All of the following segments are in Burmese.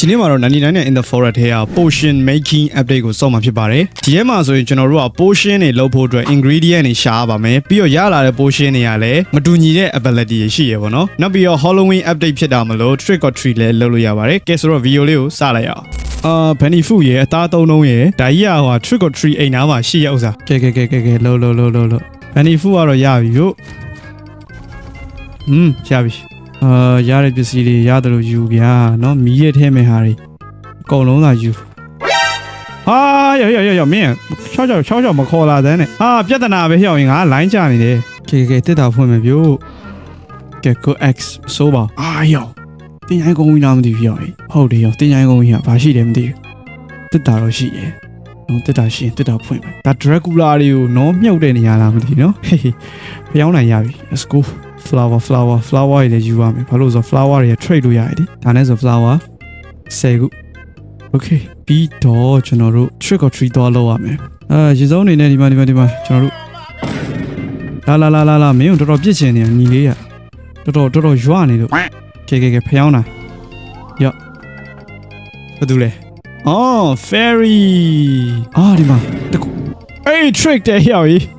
ဒီနေ့မှာတော့99နဲ့ in the forest ထဲက potion making update ကိုစောင့်မှာဖြစ်ပါတယ်ဒီထဲမှာဆိုရင်ကျွန်တော်တို့က potion တွေလုပ်ဖို့အတွက် ingredient တွေရှာရပါမယ်ပြီးတော့ရလာတဲ့ potion တွေကလည်းမတူညီတဲ့ ability တွေရှိရပါတော့နောက်ပြီးတော့ Halloween update ဖြစ်တာမလို့ trick or treat လည်းလုပ်လို့ရပါတယ်ကဲဆိုတော့ video လေးကိုစလိုက်ရအောင်အာ Benny Fu ရဲ့အသားသုံးလုံးရဲ့ဒါကြီးကဟို trick or treat အိမ်သားမှာရှိရဥစ္စာကဲကဲကဲကဲကဲလှုပ်လှုပ်လှုပ်လှုပ်လှုပ် Benny Fu ကတော့ရပြီလို့อืมရပြီ အာရတဲ့ပစ္စည်းတွေရတယ်လို့ယူဗျာနော်မီးရဲ့ထဲမဲ့ဟာတွေအကုန်လုံးသာယူဟာရောက်ရောက်ရောက်ရောက်မင်းရှောက်ရှောက်ရှောက်ရှောက်မခေါ်လာတဲ့နဲ့အာပြဿနာပဲရောက်ရင်ငါလိုင်းချနေတယ်ကဲကဲတက်တာဖွင့်မယ်ပြို့ကဲကို X ဆိုပါအာရောက်တင်ရိုင်းကုန်းကြီးလားမသိဘူးရောက်ရင်ဟုတ်တယ်ရောက်တင်ရိုင်းကုန်းကြီးကဘာရှိတယ်မသိဘူးတက်တာတော့ရှိတယ်နော်တက်တာရှင်တက်တာဖွင့်မယ်ဒါ Dracula တွေကိုနော်မြုပ်တဲ့နေရာလားမသိနော်ဟေးဖျောင်းနိုင်ရပြီ let's go flower flower flower တွေလည်းယူရမယ်ဘာလို့လဲဆိုတော့ flower တွေ trade လို့ရတယ်ဒီဒါနဲ့ဆို flower 10ခု okay ပြီးတော့ကျွန်တော်တို့ trick or treat တော့လုပ်ရမယ်အဲရေစုံအနေနဲ့ဒီမှာဒီမှာဒီမှာကျွန်တော်တို့လာလာလာလာလာမင်းတို့တော်တော်ပြစ်ချင်နေညီလေးရတော်တော်တော်တော်ရွနေလို့ကဲကဲကဲဖျောင်းတာရော့ဘာတူလဲအော် fairy အာဒီမှာတကူအေး trick တဲ့ဟျော်ကြီး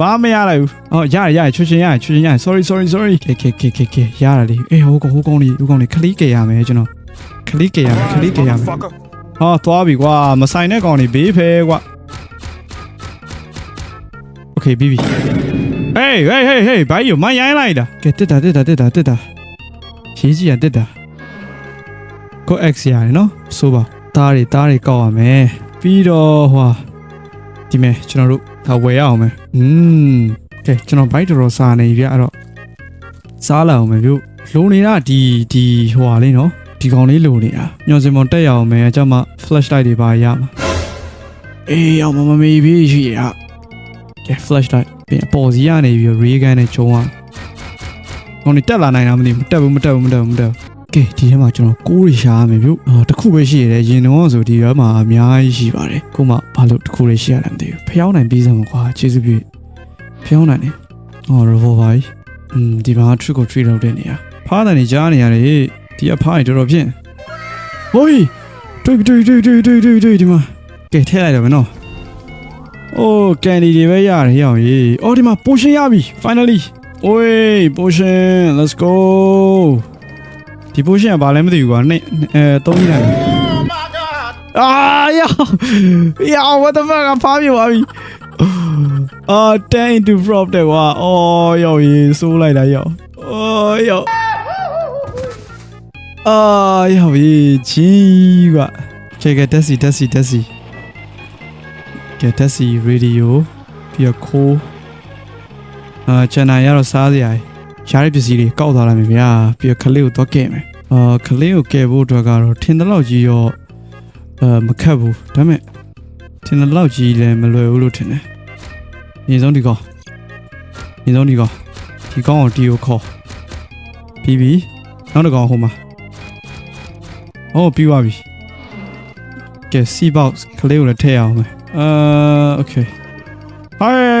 ဘာမရလိုက်ဘူး။အော်ရရရချွတ်ချင်းရချွတ်ချင်းရ sorry sorry sorry ကဲကဲကဲကဲကဲရတာလေအေးဟိုကောင်ဟိုကောင်လေးဟိုကောင်လေးခလီးကြရမယ်ကျွန်တော်ခလီးကြရမယ်ခလီးကြရမယ်ဟာသွားပြီကွာမဆိုင်တဲ့ကောင်လေးဘေးဖဲကွာ Okay ပြီးပြီ Hey hey hey hey ဘာကြီးမရိုင်းလိုက်တာကဲတက်တာတက်တာတက်တာတက်တာရေးကြီးရတက်တာကို X ရတယ်နော်ဆိုပါတားတွေတားတွေကောက်ရမယ်ပြီးတော့ဟွာဒီမဲ့ကျွန်တော်တို့ ဒါဝယ်ရအောင်မယ်อืมကဲကျွန်တော်ဘိုက်တော်တော်စားနေပြီအဲ့တော့စားလာအောင်မယ်ပြုလိုနေတာဒီဒီဟွာလေးနော်ဒီကောင်လေးလိုနေတာညောင်စင်မွန်တက်ရအောင်မယ်အကြောင်းမှ flashlight တွေပါရမှာအေးအောင်မမမေးပြီရှိရကဲ flashlight ပြန်အပေါ်စီရနေပြီး ray gun နဲ့ဂျုံအောင်ဟိုနေတက်လာနိုင်တာမသိဘူးမတက်ဘူးမတက်ဘူးမတက်ဘူးမတက်ဘူး ကဲဒီထဲမှာကျွန်တော်ကိုးရရှာရမယ်ပြုအာတစ်ခုပဲရှိရတယ်ရင်တော့ဆိုဒီထဲမှာအများကြီးရှိပါတယ်ခုမှဘာလို့တစ်ခုလေးရှိရလဲမသိဘူးဖျောင်းနိုင်ပြီးစမ်းမကွာကျေးဇူးပြုဖျောင်းနိုင်တယ်အော် revolver ကြီးอืมဒီမှာ trick or treat လုပ်တဲ့နေရာဖားတယ်နေကြားနေရတယ်ဒီအဖားကြီးတော်တော်ဖြင့်ဟိုးတွေ့ပြီတွေ့ပြီတွေ့ပြီတွေ့ပြီတွေ့ပြီဒီမှာကဲထည့်လိုက်တော့မယ်နော်အိုးကန်ဒီတွေပဲရတယ်ရောင်ကြီးအော်ဒီမှာ potion ရပြီ finally โอ้ย potion let's go ဒီ potion ကဘာလဲမသိဘူးကွာနဲ့အဲသုံးကြည့်လိုက်အာယောယော what the fuck ဖားမြေပါပြီအာ 10 into prop တဲ့ကွာအော်ယောရေစိုးလိုက်တာယောအော်ယောအာယောရေကြီးကွာကဲကဲတက်စီတက်စီတက်စီကဲတက်စီ radio ပြီးတော့ call အာချန်နိုင်ရတော့စားစရာ ရှားတဲ့ပစ္စည်းတွေကောက်သွားလိုက်မယ်ဗျာပြီးတော့ခလေးကိုတော့ကဲ့မယ်အာခလေးကိုကဲ့ဖို့အတွက်ကတော့ထင်တဲ့လောက်ကြီးရောအာမခတ်ဘူးဒါပေမဲ့ထင်တဲ့လောက်ကြီးလည်းမလွယ်ဘူးလို့ထင်တယ်ညီဆုံးဒီကောင်ညီဆုံးဒီကောင်ဒီကောင်ကိုတီကိုခေါ်ပြီးပြီနောက်တစ်ကောင်ဟိုမှာအော်ပြီးသွားပြီကဲ C box ခလေးကိုလည်းထည့်အောင်မယ်အာโอเค 哎呀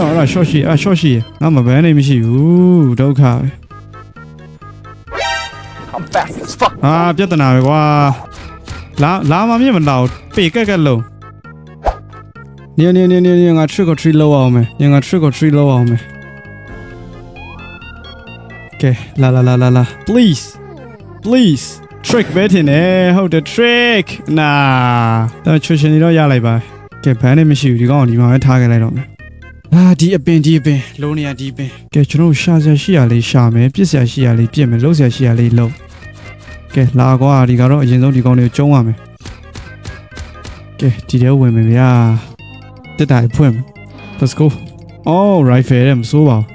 တော့အဲ့ဒါ short ရှိအဲ့ short ရှိငါမဘန်းနေမရှိဘူးဒုက္ခပဲ I'm fast as fuck အာပြဿနာပဲကွာလာလာမမြင်မတော့ပေကက်ကက်လုံးညညညညညငါ trick or treat လောက်အောင်မယ်ညငါ trick or treat လောက်အောင်မယ် Okay လာလာလာလာလာ please please trick ပဲတင်နေဟုတ်တယ် trick နာတော့ချွရှင်နေတော့ရလိုက်ပါကဲဘန်းနေမရှိဘူးဒီကောင်ဒီမှာပဲထားခဲ့လိုက်တော့မယ် အာဒီအပင်ဒီအပင်လုံးနေရဒီအပင်ကဲကျွန်တော်တို့ရှာစရာရှိရလေးရှာမယ်ပြစ်စရာရှိရလေးပြစ်မယ်လှုပ်စရာရှိရလေးလှုပ်ကဲလာကွာဒီကတော့အရင်ဆုံးဒီကောင်တွေကိုကျုံးရမယ်ကဲဒီထဲဝင်မယ်ဗျာတက်တာဖွင့်မယ် let's go oh rifle တဲ့မစိုးပါဘူး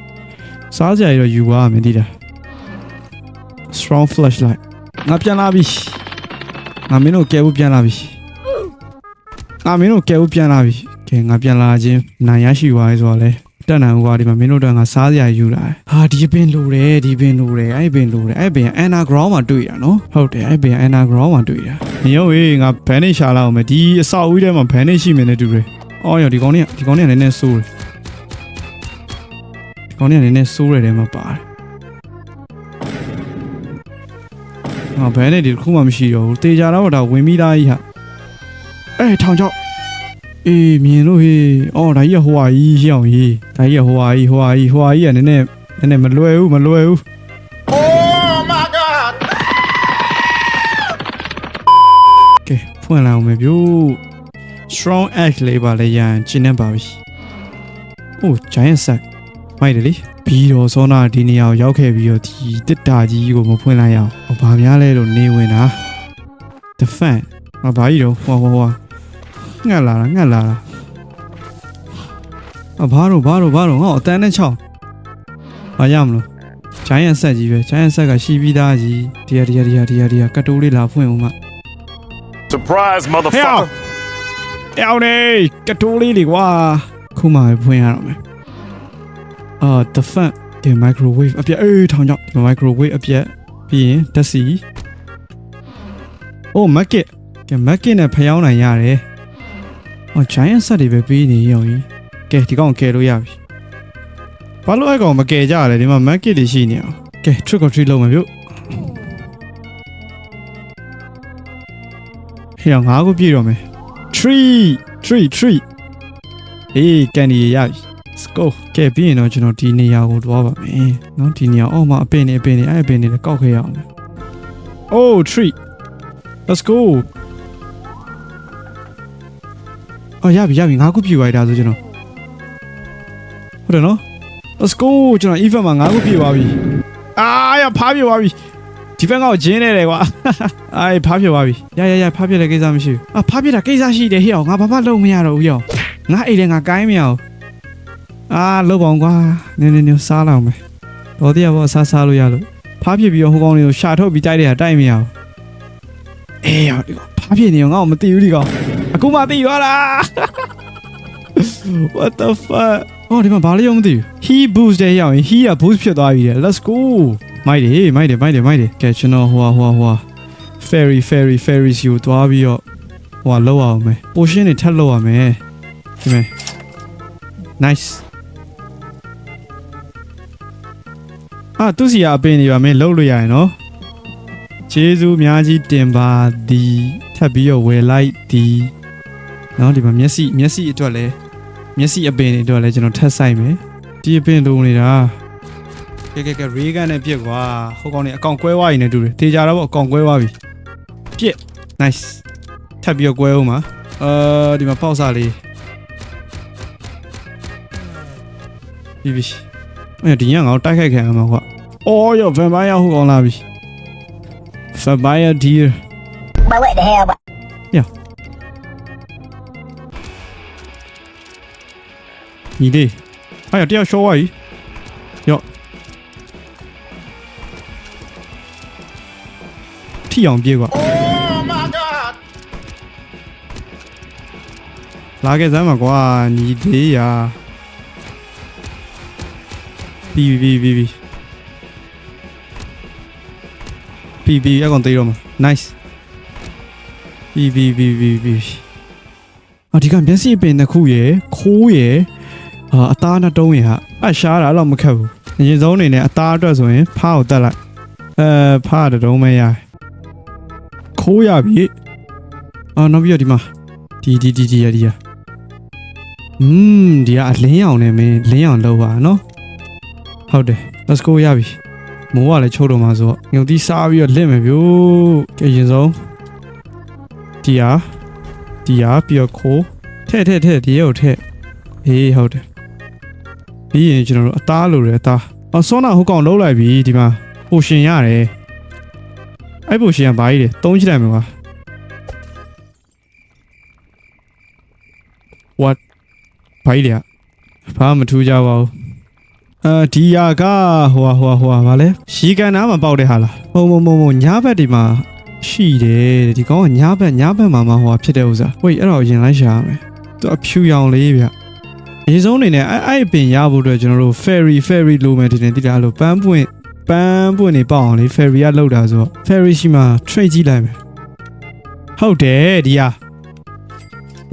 စားစရာတွေတော့ယူသွားရမယ်ဒီတာ strong flashlight ငါပြန်လာပြီငါမင်းတို့ကဲဖို့ပြန်လာပြီငါမင်းတို့ကဲဖို့ပြန်လာပြီ ကဲငါပြန်လာခြင်းနိုင်ရရှိသွားပြီဆိုတော့လေတက်နိုင်ဟွာဒီမှာမင်းတို့တော့ငါစားစရာယူလာတယ်ဟာဒီပင်လိုတယ်ဒီပင်လိုတယ်အဲ့ပင်လိုတယ်အဲ့ပင်ကအန်နာဂရောင်းမှာတွေ့ရနော်ဟုတ်တယ်အဲ့ပင်ကအန်နာဂရောင်းမှာတွေ့ရညို့ဟေးငါဘန်နစ်ရှာလာအောင်မယ်ဒီအဆောက်အဦထဲမှာဘန်နစ်ရှိမယ်နဲ့တူတယ်အော်ရောဒီကောင်เนี่ยဒီကောင်เนี่ยနည်းနည်းဆိုးတယ်ဒီကောင်เนี่ยနည်းနည်းဆိုးတယ်ထဲမှာပါတယ် ဟာဘဲနဲ့ဒီတစ်ခုမှမရှိတော့ဘူးတေချာတော့ဒါဝင်ပြီးသားကြီးဟာအဲထောင်ချောက် အေးမြင်လို့ဟေးအော်ဒါကြီးကဟိုဟာကြီးရှောင်းကြီးဒါကြီးကဟိုဟာကြီးဟိုဟာကြီးဟိုဟာကြီးကနည်းနည်းနည်းနည်းမလွယ်ဘူးမလွယ်ဘူး Oh my God! ကဲဖွင့်လာအောင်မယ်ဗျို့ strong act လေးပါလေရန်ကျင်းနေပါပြီ။အိုး giant sack မိုက်တယ်လေပြီးတော့စောနာဒီနေရာကိုရောက်ခဲ့ပြီးတော့ဒီတစ်တာကြီးကိုမဖွင့်လိုက်ရအောင်။ဟောဘာများလဲလို့နေဝင်တာ the fan ဟာဘာကြီးတော့ဟောဟောဟော ငှက်လာတာငှက်လာတာအဘာတော့ဘာတော့ဘာတော့ဟောအတန်းနဲ့ချောင်းဘာရမလို့ giant sack ကြီးပဲ giant sack ကရှိပြီးသားကြီးဒီဟာဒီဟာဒီဟာဒီဟာဒီဟာကတ်တိုးလေးလာဖွင့်အောင်မ Surprise, ဟဲ့ motherfucker! အောင်နေကတိုးလေးတွေကွာခုမှပဲဖွင့်ရတော့မယ်အာ the fan ဒီ microwave အပြက်အေးထောင်ကြောက်ဒီ microwave အပြက်ပြီးရင်ဓာတ်စီအိုး market ကဲ market နဲ့ဖျောင်းနိုင်ရတယ် အော် giant set တွေပဲပြီးနေရောကြီးကဲဒီကောင်ကဲလို့ရပြီဘာလို့အဲ့ကောင်မကဲကြရလဲဒီမှာ market တွေရှိနေအောင်ကဲ trick or treat လုပ်မယ်ဗျဟေ့အောင်ငါးခုပြည့်တော့မယ် tree tree tree အေးကန်ဒီရပြီ let's go ကဲပြီးရင်တော့ကျွန်တော်ဒီနေရာကိုတွားပါမယ်เนาะဒီနေရာအောက်မှာအပင်နေအပင်နေအဲ့အပင်နေလည်းကောက်ခဲ့ရအောင်မယ် oh tree let's go အော်ရပြီရပြီငါးခုပြည့်သွားပြီဒါဆိုကျွန်တော်ဟုတ်တယ်နော် let's go ကျွန်တော် event မှာငါးခုပြည့်သွားပြီအာရဖားပြည့်သွားပြီဒီဘက်ကဂျင်းနေတယ်ကွာအေးဖားပြသွားပြီရရရဖားပြတဲ့ကိစ္စမရှိဘူးအာဖားပြတာကိစ္စရှိတယ်ဟေ့အောင်ငါဘာမှလုပ်မရတော့ဘူးဟေ့အောင်ငါအိမ်ထဲငါကိုင်းမရအောင်အာလုပ်ပါအောင်ကွာနင်းနင်းနင်းစားလောက်မယ်တော်တရားဘောစားစားလို့ရလို့ဖားပြပြီးတော့ဟိုကောင်လေးကိုရှာထုတ်ပြီးတိုက်တဲ့ဟာတိုက်မရအောင်အေးရောက်ဒီကောင်ဖားပြနေအောင်ငါ့ကိုမသိဘူးဒီကောင် အခုမှသိသွားလား what the fuck အော်ဒီမှာဘာလို့မသိဘူး he boost တဲ့ရောက်ရင် he က boost ဖြစ်သွားပြီတဲ့ let's go မိုက်တယ်မိုက်တယ်မိုက်တယ်မိုက်တယ်ကဲကျွန်တော်ဟိုဟာဟိုဟာဟိုဟာ ferry ferry ferry စီကိုသွားပြီးတော့ဟိုဟာလောက်အောင်မယ် potion တွေထပ်လောက်ရမယ်ဒီမဲ့ nice အာသူစီကအပင်နေပါမင်းလှုပ်လို့ရရင်နော်ဂျေဇူးအများကြီးတင်ပါသည်ထပ်ပြီးတော့ဝယ်လိုက်သည် နော်ဒီမှာမျက်စိမျက်စိအတွက်လဲမျက်စိအပင်တွေအတွက်လဲကျွန်တော်ထပ်ဆိုင်မယ်ဒီအပင်လုံးနေတာကဲကဲကဲရေကန်နဲ့ပြစ်ကွာဟိုကောင်နေအကောင်ကွဲသွားရင်လည်းတူတယ်တေချာတော့ပေါ့အကောင်ကွဲသွားပြီပြစ် nice ထပ်ပြီးတော့ကွဲအောင်ပါအာဒီမှာပေါက်စားလေးပြီးပြီအဲ့ဒီညငါ့ကိုတိုက်ခိုက်ခံရမှာကွာအော်ရောဗမ်ပါယာဟိုကောင်လာပြီဗမ်ပါယာဒီယာ But what the hell? But ညီလေးအဲ့ရတယောက်ရှော့သွားပြီရော့ထိအောင်ပြေးကွာ Oh my God! လာခဲ့စမ်းပါကွာညီသေးရာပြီးပြီပြီးပြီပြီးပြီအကောင်သေးတော့မှာ nice ပြီးပြီပြီးပြီပြီးပြီအော်ဒီကမျက်စိပင်တစ်ခုရယ်ခိုးရယ်အာ အသားနှစ်တုံးရယ်ဟာအရှားတာအဲ့တော့မခက်ဘူးအရင်ဆုံးအနေနဲ့အသားအတွက်ဆိုရင်ဖားကိုတက်လိုက်အဲဖားတစ်တုံးမရခိုးရပြီအော်နောက်ပြီးတော့ဒီမှာဒီဒီဒီဒီရဒီရอืมဒီကအလင်းအောင်နဲ့မင်းလင်းအောင်လောက်ပါနော်ဟုတ်တယ် let's go ရပြီမိုးကလည်းချိုးတော့မှာဆိုတော့ငုံတီးစားပြီးတော့လင့်မယ်ဗျို့ကဲရင်ဆုံးဒီဟာဒီဟာပြီးတော့ခိုးထဲ့ထဲ့ထဲ့ဒီရုပ်ထဲ့အေးဟုတ်တယ် ပြီးရင်ကျွန်တော်တို့အသားလိုတယ်အသားအော်ဆောနာဟိုကောင်လုံးလိုက်ပြီဒီမှာပိုရှင်ရတယ်အဲ့ပိုရှင်ကဘာကြီးလဲသုံးချိလိုက်မှာကွာ what ဘာကြီးလဲဘာမှမထူးကြပါဘူးအာဒီယာကဟိုဟာဟိုဟာဟိုဟာဗာလဲရီကန်နားမှာပေါက်တဲ့ဟာလားမုံမုံမုံမုံညာဘက်ဒီမှာရှိတယ်ဒီကောင်ကညာဘက်ညာဘက်မှာမှဟိုဟာဖြစ်တဲ့ဥစ္စာဝေးအဲ့တော့ရင်လိုက်ရှာရမယ်သူအဖြူရောင်လေးဗျ အရင်ဆုံးအနေနဲ့အဲ့အဲ့အပင်ရဖို့အတွက်ကျွန်တော်တို့ ferry ferry လိုမယ်ဒီနေ့တိတာလို့ပန်းပွင့်ပန်းပွင့်နေပေါအောင်လေ ferry ကလောက်တာဆိုတော့ ferry ရှိမှ trade ကြည့်လိုက်မယ်ဟုတ်တယ်ဒီဟာ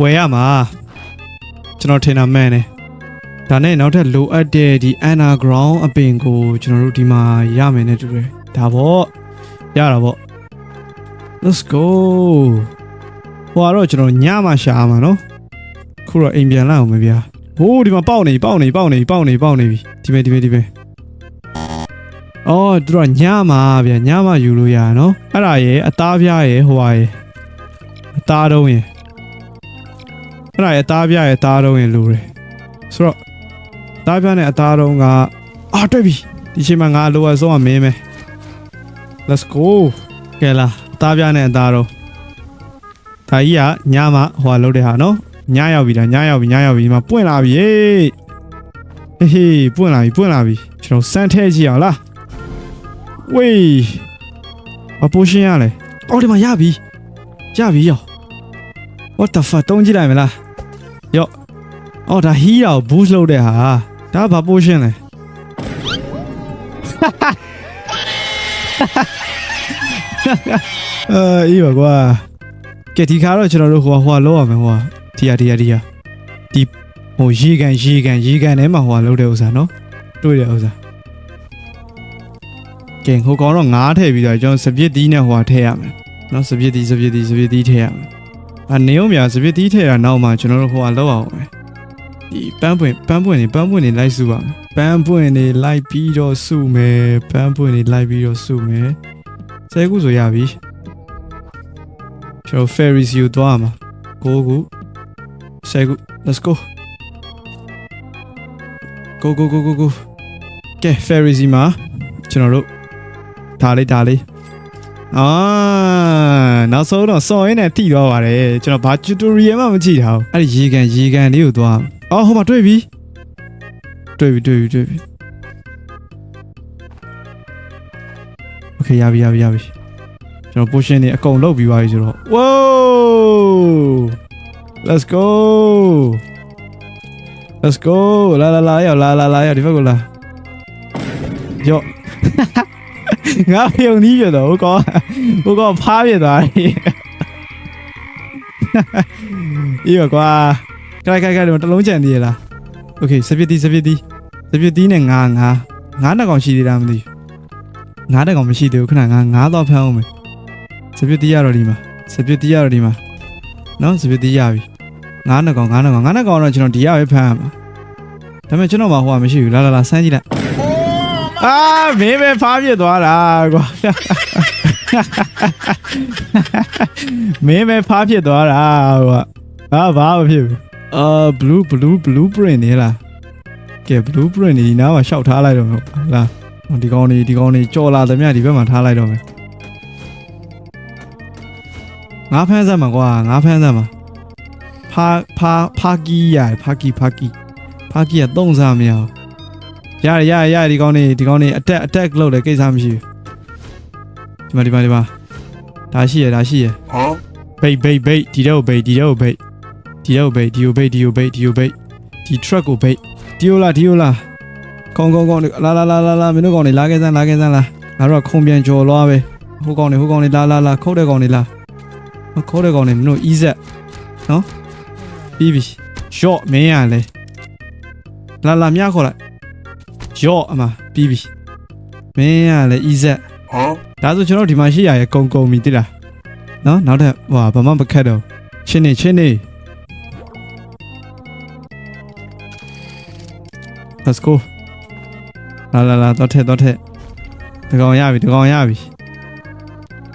ဝယ်ရမှာကျွန်တော်ထင်တာမှန်တယ်ဒါနဲ့နောက်ထပ်လိုအပ်တဲ့ဒီ underground အပင်ကိုကျွန်တော်တို့ဒီမှာရမယ်နဲ့တူတယ်ဒါပေါ့ရတာပေါ့ let's go ဟိုကတော့ကျွန်တော်ညမှရှာမှာနော်ခုတော့အိမ်ပြန်လာအောင်မဗျာ ဟိုးဒီမှာပေါက်နေပေါက်နေပေါက်နေပေါက်နေပေါက်နေပြီဒီပဲဒီပဲဒီပဲအော်သူတို့ကညမှဗျာညမှယူလို့ရတာနော်အဲ့ဒါရဲ့အသားပြားရဲ့ဟိုဟာရဲ့အသားတုံးရဲ့အဲ့ဒါရဲ့အသားပြားရဲ့အသားတုံးရဲ့လိုတယ်ဆိုတော့အသားပြားနဲ့အသားတုံးကအာတွေ့ပြီဒီချိန်မှာငါလိုအပ်ဆုံးကမင်းပဲ let's go ကဲလာအသားပြားနဲ့အသားတုံးဒါကြီးကညမှာဟိုဟာလုပ်တဲ့ဟာနော် ညရောက်ပြီဒါညရောက်ပြီညရောက်ပြီဒီမှာပွင့်လာပြီဟေးဟေးဟေးပွင့်လာပြီပွင့်လာပြီကျွန်တော်စမ်းထဲကြည့်အောင်လားဝေးဘာပိုရှင်ရလဲအော်ဒီမှာရပြီရပြီရော what the fuck တုံးကြည့်လိုက်မလားယော့အော်ဒါဟီးတာကို boost လုပ်တဲ့ဟာဒါဘာပိုရှင်လဲအာအေးပါကွာကဲဒီခါတော့ကျွန်တော်တို့ဟိုဟိုလောက်ရမယ်ဟို ဒီဟာဒီဟာဒီဟာဒီဟိုရေကန်ရေကန်ရေကန်ထဲမှာဟိုလောက်တဲ့ဥစ္စာနော်တွေ့တဲ့ဥစ္စာကဲဟိုကောင်တော့ငားထည့်ပြီးတော့ကျွန်တော်စပစ်သီးနဲ့ဟိုထည့်ရမယ်နော်စပစ်သီးစပစ်သီးစပစ်သီးထည့်ရမယ်အနေအောင်မြစပစ်သီးထည့်တာနောက်မှကျွန်တော်တို့ဟိုလောက်အောင်မယ်ဒီပန်းပွင့်ပန်းပွင့်နေပန်းပွင့်နေလိုက်စုပါမယ်ပန်းပွင့်နေလိုက်ပြီးတော့စုမယ်ပန်းပွင့်နေလိုက်ပြီးတော့စုမယ်ဆယ်ခုဆိုရပြီကျွန်တော် ferry စီကိုသွားမှာကိုခု ဆယ်ခု let's go go go go go go ကဲ ferry စီမှာကျွန်တော်တို့ဒါလေးဒါလေးအာနောက်ဆုံးတော့စော်ရင်းနဲ့ထိသွားပါတယ်ကျွန်တော်ဘာ tutorial မှမကြည့်တာဘူးအဲ့ဒီရေကန်ရေကန်လေးကိုသွားအော်ဟိုမှာတွေ့ပြီတွေ့ပြီတွေ့ပြီတွေ့ပြီ okay ရပြီရပြီရပြီကျွန်တော် position တွေအကုန်လုတ်ပြီးသွားပြီဆိုတော့ wow let's go let's go လာလာလာရောက်လာလာလာရောက်ဒီဘက်ကိုလာယော့ ငါပြုံနီးပြတော့ဟိုကောင်ဟိုကောင်ဖားပြသွားပြီအေးပါကွာခိုင်ခိုင်ခိုင်တလုံးချန်သေးရလားโอเคစပစ်တီးစပစ်တီးစပစ်တီးနဲ့ငါငါငါနှစ်ကောင်ရှိသေးတာမသိဘူးငါတစ်ကောင်မရှိသေးဘူးခဏငါငါတော့ဖမ်းအောင်မယ်စပစ်တီးရတော့ဒီမှာစပစ်တီးရတော့ဒီမှာနော်စပစ်တီးရပြီ ငါနှစ်ကောင်ငါနှစ်ကောင်ငါနှစ်ကောင်တော့ကျွန်တော်ဒီရပဲဖမ်းရမှာဒါပေမဲ့ကျွန်တော်မှဟိုကမရှိဘူးလာလာလာစမ်းကြည့်လိုက် Oh, my အာမင်းပဲဖားပြစ်သွားတာကွာမင်းပဲဖားပြစ်သွားတာကွာဟာဘာမှမဖြစ်ဘူးအာ blue blue blueprint နေလားကဲ blueprint နေဒီနားမှာရှောက်ထားလိုက်တော့မယ်လားဒီကောင်းနေဒီကောင်းနေကြော်လာသမျှဒီဘက်မှာထားလိုက်တော့မယ်ငါဖမ်းစမ်းမှာကွာငါဖမ်းစမ်းမှာ ဖာဖာဖာကီရဖာကီဖာကီဖာကီကသုံးစားမရဘူးရတယ်ရရရဒီကောင်းနေဒီကောင်းနေ attack attack လုပ်တယ်ကိစ္စမရှိဘူးဒီမှာဒီမှာဒီမှာဒါရှိရဒါရှိရ Huh? ဘိတ်ဘိတ်ဘိတ်ဒီတော့ဘိတ်ဒီတော့ဘိတ်ဒီတော့ဘိတ်ဒီကိုဘိတ်ဒီကိုဘိတ်ဒီကိုဘိတ်ဒီ truck ကိုဘိတ်ဒီကိုလာဒီကိုလာကောင်းကောင်းကောင်းလာလာလာလာလာမင်းတို့ကောင်းနေလာခဲ့စမ်းလာခဲ့စမ်းလာငါတို့ကခုံပြန်ကြော်လွားပဲဟိုကောင်းနေဟိုကောင်းနေလာလာလာခုတ်တဲ့ကောင်းနေလာခုတ်တဲ့ကောင်းနေမင်းတို့ easy နော် ပြီးပြီ short မင်းရလဲလာလာမြခေါ်လိုက်ရော့အမပြီးပြီမင်းကလည်း easy Huh? ဒါဆိုကျွန်တော်ဒီမှာရှိရရဲ့ကုံကုံပြီတိလားနော်နောက်ထပ်ဟိုဟာဘာမှမခက်တော့ချင်းနေချင်းနေ let's go လာလာလာတော့ထက်တော့ထက်တကောင်ရပြီတကောင်ရပြီ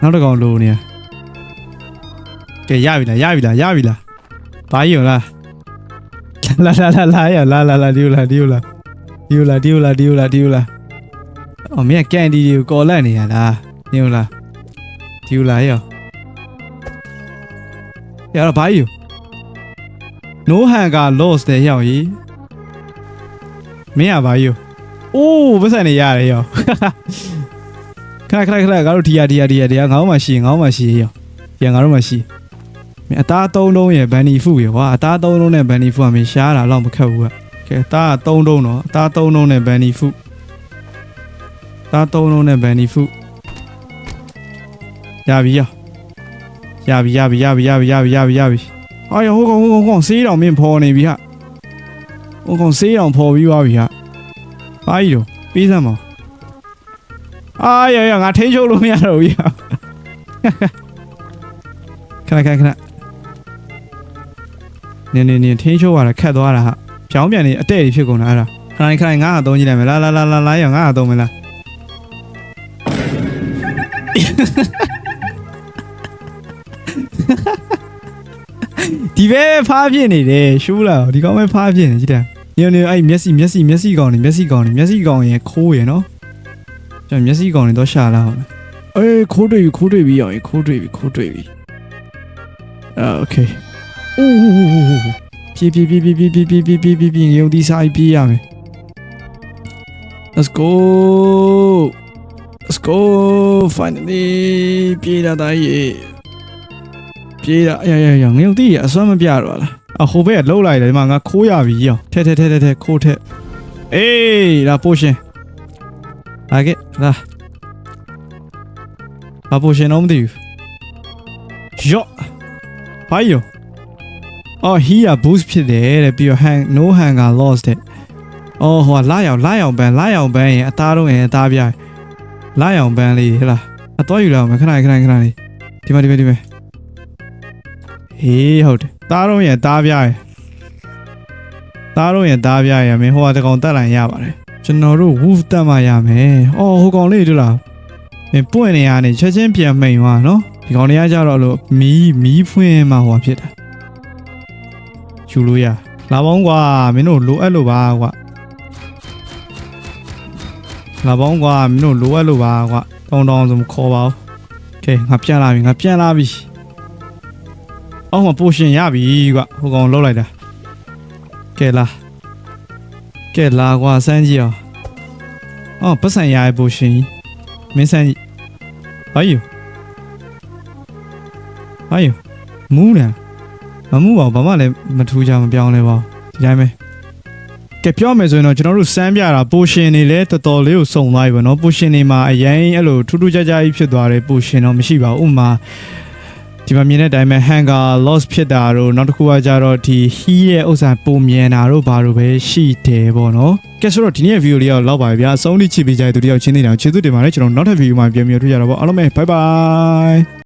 နောက်တကောင်လိုနေရကဲရပြီလားရပြီလားရပြီလား ဘာကြီးရောလားလာလာလာလာရလာလာလာဒီလာဒီလာဒီလာဒီလာဒီလာဒီလာအော်မင်းကကန်ဒီကိုကော်လက်နေရလားဒီလားဒီလာရောရတော့ဘာကြီးရော no hand က lost တဲ့ရောက်ကြီးမင်းကဘာကြီးရောအိုးပတ်စံနေရတယ်ရောခဏခဏခဏငါတို့ဒီရဒီရဒီရဒီရငါတို့မှရှိငါတို့မှရှိရောဒီငါတို့မှရှိ မင်းအသားသုံးလုံးရယ်ဘန်နီဖူရယ်ကွာအသားသုံးလုံးနဲ့ဘန်နီဖူကမင်းရှားတာတော့မခက်ဘူးကကဲအသားကသုံးလုံးတော့အသားသုံးလုံးနဲ့ဘန်နီဖူအသားသုံးလုံးနဲ့ဘန်နီဖူရပြီရောရပြီရပြီရပြီရပြီရပြီရပြီရပြီအာရဟိုကောင်ဟိုကောင်ဟိုကောင်ဆေးတောင်မင်းဖော်နေပြီဟာဟိုကောင်ဆေးတောင်ဖော်ပြီးသွားပြီဟာဘာကြီးတော့ပေးစမ်းပါအာရရငါထိန်းချုပ်လို့မရတော့ဘူးဟာခဏခဏခဏ နင်းနင်းနင်းထင်းချိုးရတာခတ်သွားတာဟာပြောင်းပြန်နေအတဲ့ကြီးဖြစ်ကုန်တာအဲ့ဒါခဏခဏငါ့ဟာသုံးကြည့်လိုက်မယ်လာလာလာလာလာရငါ့ဟာသုံးမလားဒီဘဲဖားပြစ်နေတယ်ရှူးလာဒီကောင်ပဲဖားပြစ်နေကြည့်တယ်ညနေအဲ့မျက်စိမျက်စိမျက်စိကောင်နေမျက်စိကောင်နေမျက်စိကောင်ရင်ခိုးရယ်နော်ကျွန်တော်မျက်စိကောင်နေတော့ရှာလာအောင်အေးခိုးတွေ့ပြီခိုးတွေ့ပြီအောင်ခိုးတွေ့ပြီခိုးတွေ့ပြီအာโอเค အိုးပြေးပြေးပြေးပြေးပြေးပြေးပြေးပြေးပြေးပြေးပြေးရုံဒီဆိုင်ပြေးရမယ် Let's go Let's go finally ပြေးလာတာရဲ့ပြေးလာရရရငရုံတီးရအစွမ်းမပြတော့လားအဟိုဘက်ကလှုပ်လိုက်တယ်ဒီမှာငါခိုးရပြီရောထဲထဲထဲထဲထဲခိုးထဲအေးလာပိုရှင်လာခဲ့လာလာပိုရှင်တော့မသိဘူးယော့ဘာယော အော်ဟီယာ boost ဖြစ်တယ်တဲ့ပြီးတော့ hang no hanger lost တဲ့အော်ဟိုကလာရောက်လာရောက်ပန်းလာရောက်ပန်းရင်အသားတော့ရင်အသားပြလာရောက်ပန်းလေးဟဲ့လားအတော့ယူလာအောင်ခဏခဏခဏလေးဒီမှာဒီမှာဒီမှာဟေးဟုတ်တယ်သားတော့ရင်အသားပြရယ်သားတော့ရင်သားပြရယ်မင်းဟိုကတကောင်တက်လိုက်ရပါတယ်ကျွန်တော်တို့ wolf တက်မှရမယ်အော်ဟိုကောင်လေးတို့လားမင်းပွင့်နေရနေချက်ချင်းပြန်မိန်သွားနော်ဒီကောင်လေးကကြတော့လို့မီးမီးဖွင့်မှဟိုဖြစ်တာ ယူလို့ရလာပေါင်းကွာမင်းတို့လိုအပ်လို့ပါကွာလာပေါင်းကွာမင်းတို့လိုအပ်လို့ပါကွာတောင်းတောင်းဆိုမခေါ်ပါဘူးโอเคငါပြန်လာပြီငါပြန်လာပြီအော်မပိုရှင်ရပြီကွာဟိုကောင်လှုပ်လိုက်တာကဲလာကဲလာကွာစမ်းကြည့်အောင်အော်ပတ်စံရရဲ့ပိုရှင်ကြီးမင်းစမ်းကြည့်ဘာယူဘာယူမူးတယ် မမူးပါဘူးဘာမှလည်းမထူးကြမပြောင်းလဲပါဘူးဒီတိုင်းပဲကဲပြောမယ်ဆိုရင်တော့ကျွန်တော်တို့စမ်းပြတာပိုရှင်နေလဲတော်တော်လေးကိုစုံသွားပြီပေါ့နော်ပိုရှင်နေမှာအရင်အဲ့လိုထူးထူးခြားခြားကြီးဖြစ်သွားတယ်ပိုရှင်တော့မရှိပါဘူးဥပမာဒီမှာမြင်တဲ့အတိုင်းပဲ hanger loss ဖြစ်တာတို့နောက်တစ်ခုကကြတော့ဒီ heat ရဲ့ဥစ္စာပုံမြင်တာတို့ဘာလို့ပဲရှိတယ်ပေါ့နော်ကဲဆိုတော့ဒီနေ့ video လေးကတော့လောက်ပါပြီဗျာအဆုံးထိချစ်ပေးကြတဲ့သူတယောက်ချင်းနေတာချစ်သူတင်ပါတယ်ကျွန်တော်နောက်ထပ် video မှာပြန်ပြီးတွေ့ကြတော့ပေါ့အားလုံးပဲ bye bye